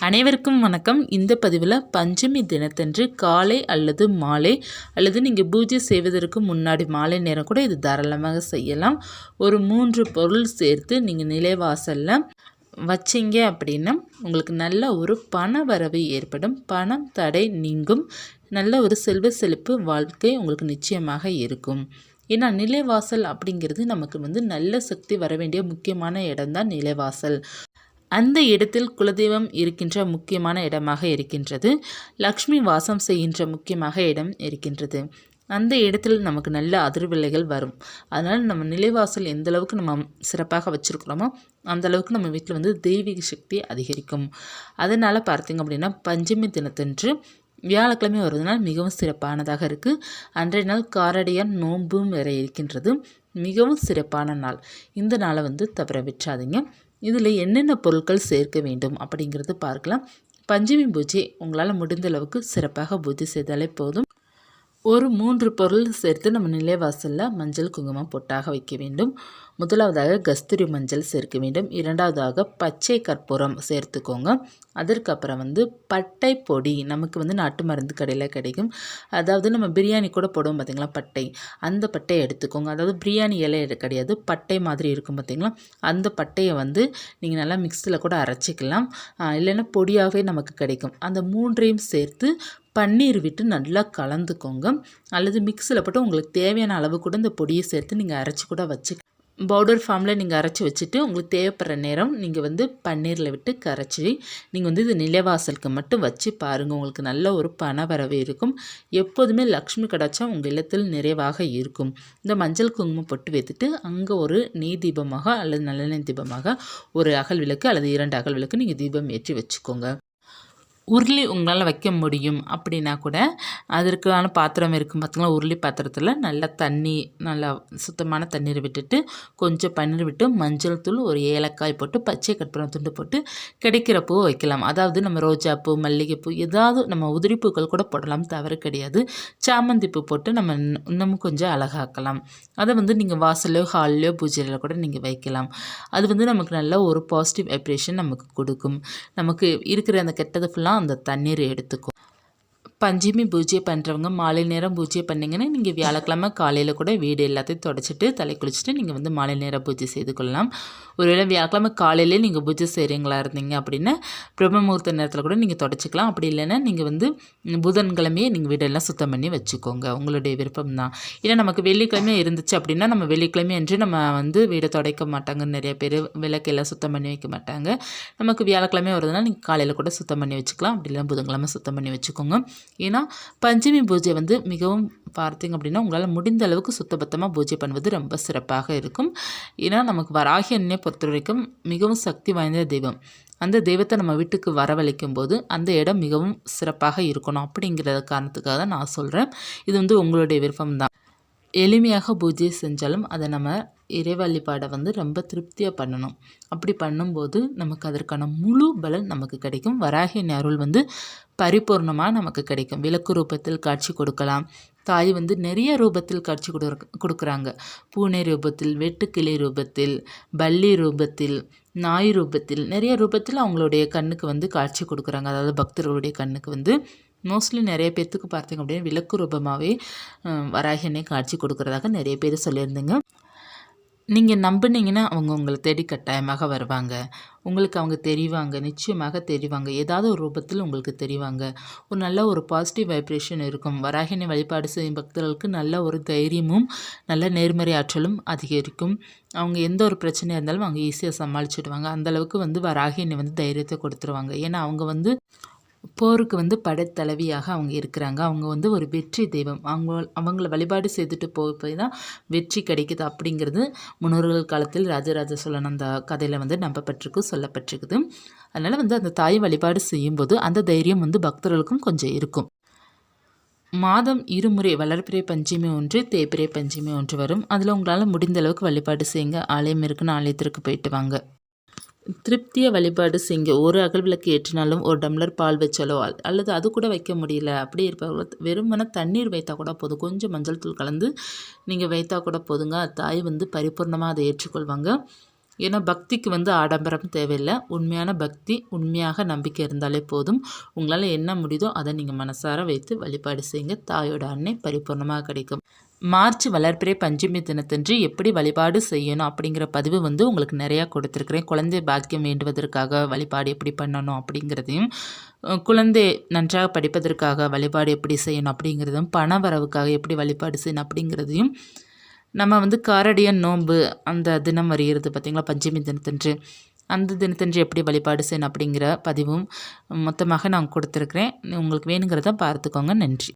அனைவருக்கும் வணக்கம். இந்த பதிவில் பஞ்சமி தினத்தன்று காலை அல்லது மாலை அல்லது நீங்கள் பூஜை செய்வதற்கு முன்னாடி மாலை நேரம் கூட இது தாராளமாக செய்யலாம். ஒரு மூன்று பொருள் சேர்த்து நீங்கள் நிலைவாசலில் வச்சிங்க அப்படின்னா உங்களுக்கு நல்ல ஒரு பண வரவு ஏற்படும். பணம் தடை நீங்கும். நல்ல ஒரு செல்வ செழிப்பு வாழ்க்கை உங்களுக்கு நிச்சயமாக இருக்கும். ஏன்னா நிலைவாசல் அப்படிங்கிறது நமக்கு வந்து நல்ல சக்தி வர வேண்டிய முக்கியமான இடம்தான் நிலைவாசல். அந்த இடத்தில் குலதெய்வம் இருக்கின்ற முக்கியமான இடமாக இருக்கின்றது. லக்ஷ்மி வாசம் செய்கின்ற முக்கியமாக இடம் இருக்கின்றது. அந்த இடத்தில் நமக்கு நல்ல அதிர்விலைகள் வரும். அதனால் நம்ம நிலைவாசல் எந்த அளவுக்கு நம்ம சிறப்பாக வச்சுருக்கிறோமோ அந்த அளவுக்கு நம்ம வீட்டில் வந்து தெய்வீக சக்தி அதிகரிக்கும். அதனால் பார்த்தீங்க அப்படின்னா பஞ்சமி தினத்தன்று வியாழக்கிழமை வருவதனால் மிகவும் சிறப்பானதாக இருக்குது அன்றைய நாள் காரடியான் நோன்பும் வேற இருக்கின்றது. மிகவும் சிறப்பான நாள். இந்த நாளை வந்து தவற விற்றாதீங்க இதில் என்னென்ன பொருட்கள் சேர்க்க வேண்டும் அப்படிங்கிறது பார்க்கலாம். பஞ்சமி பூஜை உங்களால் முடிந்த அளவுக்கு சிறப்பாக பூஜை செய்தாலே போதும். ஒரு மூன்று பொருள் சேர்த்து நம்ம நிலைவாசலில் மஞ்சள் குங்குமம் பொட்டாக வைக்க வேண்டும். முதலாவதாக கஸ்தூரி மஞ்சள் சேர்க்க வேண்டும். இரண்டாவதாக பச்சை கற்பூரம் சேர்த்துக்கோங்க. அதற்கப்புறம் வந்து பட்டை பொடி நமக்கு வந்து நாட்டு மருந்து கடையில் கிடைக்கும். அதாவது நம்ம பிரியாணி கூட போடுவோம் பார்த்திங்களா பட்டை. அந்த பட்டையை எடுத்துக்கோங்க. அதாவது பிரியாணி இலை கிடையாது பட்டை மாதிரி இருக்கும் பார்த்திங்களா அந்த பட்டையை வந்து நீங்கள் நல்லா மிக்சியில் கூட அரைச்சிக்கலாம். இல்லைன்னா பொடியாகவே நமக்கு கிடைக்கும். அந்த மூன்றையும் சேர்த்து பன்னீர் விட்டு நல்லா கலந்துக்கோங்க. அல்லது மிக்சியில் போட்டு உங்களுக்கு தேவையான அளவு கூட இந்த பொடியை சேர்த்து நீங்கள் அரைச்சி கூட வச்சு பவுடர் ஃபார்மில் நீங்கள் அரைச்சி வச்சுட்டு உங்களுக்கு தேவைப்படுற நேரம் நீங்கள் வந்து பன்னீரில் விட்டு கரைச்சி நீங்கள் வந்து இது நிலைவாசலுக்கு மட்டும் வச்சு பாருங்கள் உங்களுக்கு நல்ல ஒரு பண வரவு இருக்கும். எப்போதுமே லக்ஷ்மி கடாச்சம் உங்கள் இல்லத்தில் நிறைவாக இருக்கும். இந்த மஞ்சள் குங்குமம் பொட்டு வைத்துட்டு அங்கே ஒரு நெய் தீபமாக அல்லது நல்லெண்ணெய் தீபமாக ஒரு அகல் விளக்கு அல்லது இரண்டு அகல் விளக்கு நீங்கள் தீபம் ஏற்றி வச்சுக்கோங்க. உருளி உங்களால் வைக்க முடியும் அப்படின்னா கூட அதற்கான பாத்திரம் இருக்கும். பார்த்திங்களா உருளி பாத்திரத்தில் நல்லா தண்ணி நல்லா சுத்தமான தண்ணீர் விட்டுட்டு கொஞ்சம் பன்னீர் விட்டு மஞ்சள் தூள் ஒரு ஏலக்காய் போட்டு பச்சை கற்பூரம் துண்டு போட்டு கிடைக்கிற பூ வைக்கலாம். அதாவது நம்ம ரோஜாப்பூ மல்லிகைப்பூ ஏதாவது நம்ம உதிரிப்பூக்கள் கூட போடலாம். தவறு கிடையாது. சாமந்தி பூ போட்டு நம்ம இன்னமும் கொஞ்சம் அழகாக்கலாம். அதை வந்து நீங்கள் வாசலையோ ஹால்லையோ பூஜையில் கூட நீங்கள் வைக்கலாம். அது வந்து நமக்கு நல்ல ஒரு பாசிட்டிவ் வைப்ரேஷன் நமக்கு கொடுக்கும். நமக்கு இருக்கிற அந்த கெட்டது ஃபுல்லாக அந்த தண்ணீர் எடுத்துக்கும் பஞ்சமி பூஜை பண்ணுறவங்க மாலை நேரம் பூஜை பண்ணிங்கன்னா நீங்கள் வியாழக்கிழமை காலையில் கூட வீடு எல்லாத்தையும் தொடச்சிட்டு தலை குளிச்சுட்டு நீங்கள் வந்து மாலை நேரம் பூஜை செய்து கொள்ளலாம். ஒருவேளை வியாழக்கிழமை காலையிலே நீங்கள் பூஜை செய்கிறீங்களா இருந்தீங்க அப்படின்னா பிரம்ம முகூர்த்த நேரத்தில் கூட நீங்கள் தொடச்சிக்கலாம். அப்படி இல்லைன்னா நீங்கள் வந்து புதன்கிழமையே நீங்கள் வீடெல்லாம் சுத்தம் பண்ணி வச்சுக்கோங்க. உங்களுடைய விருப்பம் தான் ஏன்னா நமக்கு வெள்ளிக்கிழமை இருந்துச்சு அப்படின்னா நம்ம வெள்ளிக்கிழமை என்று நம்ம வந்து வீடை துடைக்க மாட்டாங்க. நிறைய பேர் விளக்கெல்லாம் சுத்தம் பண்ணி வைக்க மாட்டாங்க. நமக்கு வியாழக்கிழமை வருதுன்னா நீங்கள் காலையில் கூட சுத்தம் பண்ணி வச்சுக்கலாம். அப்படி இல்லைன்னா புதன்கிழமை சுத்தம் பண்ணி வச்சுக்கோங்க. ஏன்னா பஞ்சமி பூஜை வந்து மிகவும் பார்த்திங்க அப்படின்னா உங்களால் முடிந்த அளவுக்கு சுத்தபத்தமாக பூஜை பண்ணுவது ரொம்ப சிறப்பாக இருக்கும். ஏன்னா நமக்கு வராகி அன்னை பொறுத்த வரைக்கும் மிகவும் சக்தி வாய்ந்த தெய்வம். அந்த தெய்வத்தை நம்ம வீட்டுக்கு வரவழைக்கும் போது அந்த இடம் மிகவும் சிறப்பாக இருக்கணும் அப்படிங்கிற காரணத்துக்காக தான் நான் சொல்கிறேன் இது வந்து உங்களுடைய விருப்பம் தான் எளிமையாக பூஜை செஞ்சாலும் அதை நம்ம இறை வழிபாடை வந்து ரொம்ப திருப்தியாக பண்ணணும். அப்படி பண்ணும்போது நமக்கு அதற்கான முழு பலன் நமக்கு கிடைக்கும். வராகின் அருள் வந்து பரிபூர்ணமாக நமக்கு கிடைக்கும். விளக்கு ரூபத்தில் காட்சி கொடுக்கலாம். தாய் வந்து நிறைய ரூபத்தில் காட்சி கொடு கொடுக்குறாங்க. பூனை ரூபத்தில் வெட்டுக்கிளி ரூபத்தில் பள்ளி ரூபத்தில் நாய் ரூபத்தில் நிறைய ரூபத்தில் அவங்களுடைய கண்ணுக்கு வந்து காட்சி கொடுக்குறாங்க. அதாவது பக்தர்களுடைய கண்ணுக்கு வந்து மோஸ்ட்லி நிறைய பேர்த்துக்கு பார்த்தீங்க அப்படின்னா விளக்கு ரூபமாகவே வராகினை காட்சி கொடுக்குறதாக நிறைய பேர் சொல்லியிருந்தீங்க. நீங்கள் நம்பினீங்கன்னா அவங்க உங்களை தேடி கட்டாயமாக வருவாங்க. உங்களுக்கு அவங்க தெரிவாங்க. நிச்சயமாக தெரிவாங்க. ஏதாவது ஒரு ரூபத்தில் உங்களுக்கு தெரிவாங்க. ஒரு நல்ல ஒரு பாசிட்டிவ் வைப்ரேஷன் இருக்கும். வராகினை வழிபாடு செய்யும் பக்தர்களுக்கு நல்ல ஒரு தைரியமும் நல்ல நேர்மறை ஆற்றலும் அதிகரிக்கும். அவங்க எந்த ஒரு பிரச்சனையாக இருந்தாலும் அவங்க ஈஸியாக சமாளிச்சிடுவாங்க. அந்தளவுக்கு வந்து வராகினை வந்து தைரியத்தை கொடுத்துருவாங்க. ஏன்னா அவங்க வந்து போருக்கு வந்து படைத்தலைவியாக அவங்க இருக்கிறாங்க. அவங்க வந்து ஒரு வெற்றி தெய்வம். அவங்க அவங்கள வழிபாடு செய்துட்டு போய் போய் தான் வெற்றி கிடைக்குது அப்படிங்கிறது முன்னோர்கள் காலத்தில் ராஜராஜ சோழன் அந்த கதையில் வந்து நம்பப்பட்டிருக்கு சொல்லப்பட்டிருக்குது. அதனால் வந்து அந்த தாய் வழிபாடு செய்யும்போது அந்த தைரியம் வந்து பக்தர்களுக்கும் கொஞ்சம் இருக்கும். மாதம் இருமுறை வளர்ப்பிறை பஞ்சமி ஒன்று தேய்பிறை பஞ்சமி ஒன்று வரும். அதில் உங்களால் முடிந்த அளவுக்கு வழிபாடு செய்யுங்க. ஆலயம் இருக்குன்னு ஆலயத்திற்கு போயிட்டு வாங்க. திருப்தியை வழிபாடு செய்யுங்க. ஒரு அகல் விளக்கு ஏற்றினாலும் ஒரு டம்ளர் பால் வச்சாலோ அல்லது அது கூட வைக்க முடியல. அப்படி இருப்பவர்கள் வெறுமன தண்ணீர் வைத்தா கூட போதும். கொஞ்சம் மஞ்சள் தூள் கலந்து நீங்கள் வைத்தா கூட போதுங்க. தாய் வந்து பரிபூர்ணமாக அதை ஏற்றுக்கொள்வாங்க. ஏன்னா பக்திக்கு வந்து ஆடம்பரம் தேவையில்லை. உண்மையான பக்தி உண்மையாக நம்பிக்கை இருந்தாலே போதும். உங்களால் என்ன முடியுதோ அதை நீங்கள் மனசார வைத்து வழிபாடு செய்யுங்க. தாயோட அன்னை பரிபூர்ணமாக கிடைக்கும். மார்ச் வளர்ப்பிறை பஞ்சமி தினத்தன்று எப்படி வழிபாடு செய்யணும் அப்படிங்கிற பதிவு வந்து உங்களுக்கு நிறையா கொடுத்துருக்குறேன். குழந்தை பாக்கியம் வேண்டுவதற்காக வழிபாடு எப்படி பண்ணணும் அப்படிங்கிறதையும் குழந்தை நன்றாக படிப்பதற்காக வழிபாடு எப்படி செய்யணும் அப்படிங்கிறதும் பண வரவுக்காக எப்படி வழிபாடு செய்யணும் அப்படிங்கிறதையும் நம்ம வந்து காரடியன் நோன்பு அந்த தினம் வருகிறது பார்த்திங்களா? பஞ்சமி தினத்தன்று. அந்த தினத்தன்று எப்படி வழிபாடு செய்யணும் அப்படிங்கிற பதிவும் மொத்தமாக நான் கொடுத்துருக்குறேன். உங்களுக்கு வேணுங்கிறத பார்த்துக்கோங்க. நன்றி.